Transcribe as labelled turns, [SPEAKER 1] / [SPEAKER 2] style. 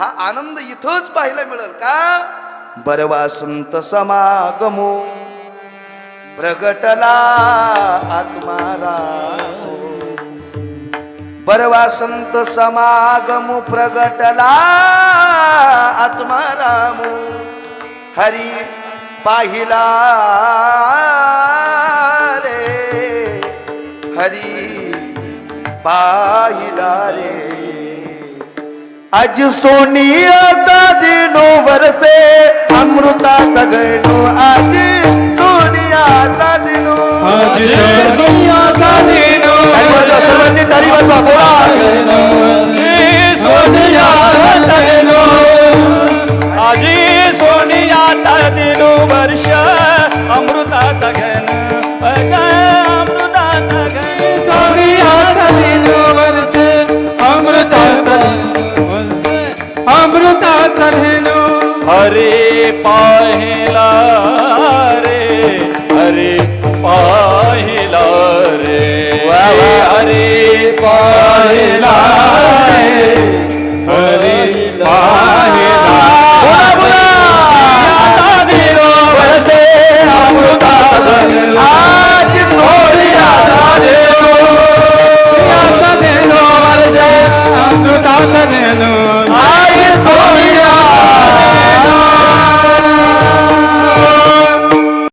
[SPEAKER 1] हा आनंद इथंच पाहायला मिळेल का? बरवासंत समागमो प्रगटला आत्मारा बरवासंत समागमो प्रगटला आत्माराम हरी पाहिला रे हरी पाहिला रे. आज सोनिया दिनो बरसे अमृताचा गणो आज सोनिया दिनो
[SPEAKER 2] आज सोनियाचा दिनो
[SPEAKER 1] टाळी वाजवा सर्वांनी टाळी वाजवा बोला.
[SPEAKER 2] सोनियाचा दिनो आजी वर्ष अमृताचा घन अमृता अमृताचा हरे पाहिला।